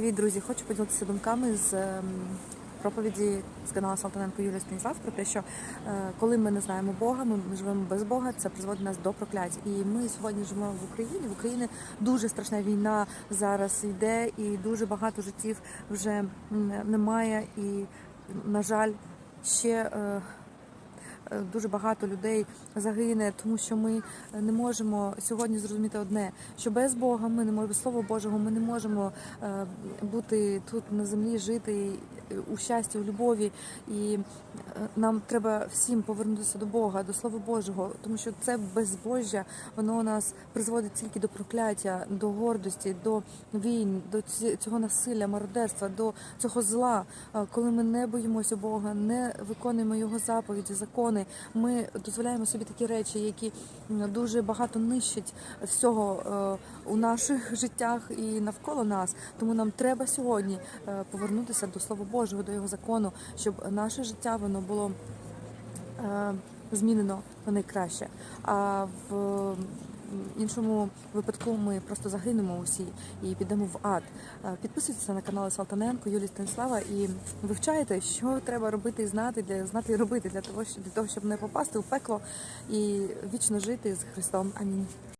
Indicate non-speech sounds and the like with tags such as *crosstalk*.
Привіт, друзі! Хочу поділитися думками з ем, проповіді з каналу Салтаненко Юлія Станіслав про те, що е, коли ми не знаємо Бога, ми живемо без Бога, це призводить нас до прокляття. І ми сьогодні живемо в Україні. В Україні дуже страшна війна зараз йде, і дуже багато життів вже немає. І, на жаль, ще. Е, е, Дуже багато людей загине, тому що ми не можемо сьогодні зрозуміти одне: що без Бога ми не можемо без Слова Божого, ми не можемо е, бути тут на землі, жити у щасті, у любові. І е, нам треба всім повернутися до Бога, до Слова Божого, тому що це безбожжя, воно нас призводить тільки до прокляття, до гордості, до війн, до цього насилля, мародерства, до цього зла. Е, Коли ми не боїмося Бога, не виконуємо його заповіді, закони, ми дозволяємо собі такі речі, які дуже багато нищать всього е, у наших *laughs* життях і навколо нас. Тому нам треба сьогодні е, повернутися до Слова Божого, до його закону, щоб наше життя воно було е, змінено на найкраще. А в іншому випадку ми просто загинемо усі і підемо в ад. Підписуйтеся на канал Салтаненко, Юлії Станіслава і вивчайте, що треба робити і знати для знати і робити для того, для того, щоб не попасти у пекло і вічно жити з Христом. Амінь.